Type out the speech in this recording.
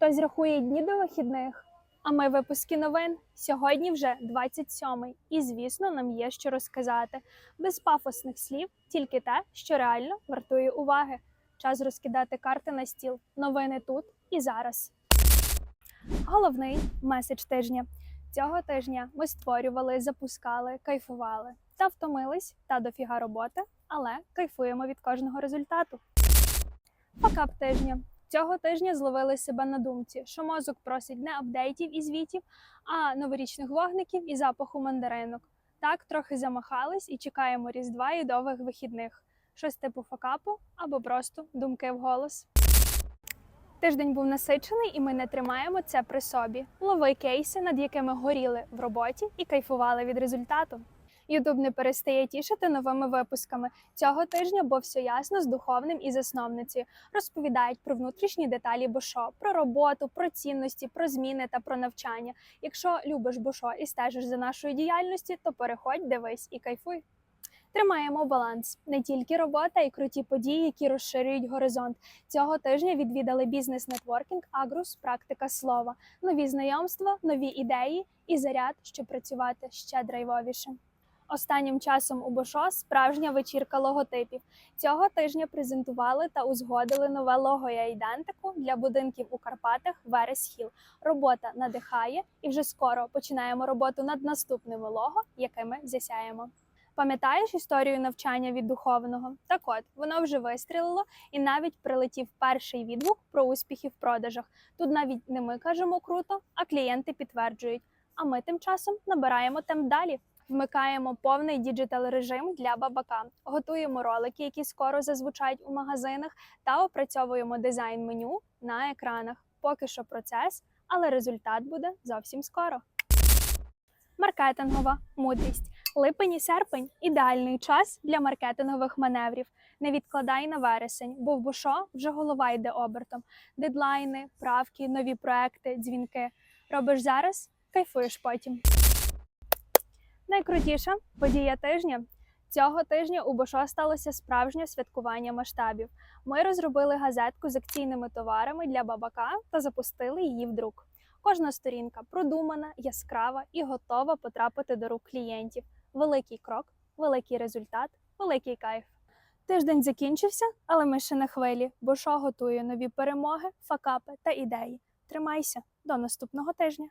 Хтось рахує дні до вихідних. А ми випуски новин. Сьогодні вже 27-й. І звісно, нам є що розказати. Без пафосних слів, тільки те, що реально вартує уваги. Час розкидати карти на стіл. Новини тут і зараз. Головний меседж тижня. Цього тижня ми створювали, запускали, кайфували та втомились та дофіга роботи, але кайфуємо від кожного результату. Факап тижня. Цього тижня зловили себе на думці, що мозок просить не апдейтів і звітів, а новорічних вогників і запаху мандаринок. Так трохи замахались і чекаємо різдва і довгих вихідних. Щось типу факапу або просто думки вголос. Тиждень був насичений, і ми не тримаємо це при собі. Лови кейси, над якими горіли в роботі і кайфували від результату. Ютуб не перестає тішити новими випусками. Цього тижня бо все ясно з духовним і засновницею. Розповідають про внутрішні деталі Бошо, про роботу, про цінності, про зміни та про навчання. Якщо любиш Бошо і стежиш за нашою діяльністю, то переходь, дивись і кайфуй. Тримаємо баланс не тільки робота, й круті події, які розширюють горизонт. Цього тижня відвідали бізнес-нетворкінг, агрус, практика слова, нові знайомства, нові ідеї і заряд, щоб працювати ще драйвовіше. Останнім часом у Бошо справжня вечірка логотипів. Цього тижня презентували та узгодили нове лого і ідентику для будинків у Карпатах Верес Хіл. Робота надихає, і вже скоро починаємо роботу над наступними лого, якими засяємо. Пам'ятаєш історію навчання від духовного? Так от воно вже вистрілило, і навіть прилетів перший відгук про успіхи в продажах. Тут навіть не ми кажемо круто, а клієнти підтверджують. А ми тим часом набираємо темп далі. Вмикаємо повний діджитал режим для бабака, готуємо ролики, які скоро зазвучать у магазинах, та опрацьовуємо дизайн меню на екранах. Поки що процес, але результат буде зовсім скоро. Маркетингова мудрість. Липень і серпень ідеальний час для маркетингових маневрів. Не відкладай на вересень, бо в Бушо вже голова йде обертом. Дедлайни, правки, нові проекти, дзвінки. Робиш зараз, кайфуєш потім. Найкрутіша подія тижня. Цього тижня у Бошо сталося справжнє святкування масштабів. Ми розробили газетку з акційними товарами для бабака та запустили її в друк. Кожна сторінка продумана, яскрава і готова потрапити до рук клієнтів. Великий крок, великий результат, великий кайф. Тиждень закінчився, але ми ще на хвилі. Бошо готує нові перемоги, факапи та ідеї. Тримайся до наступного тижня.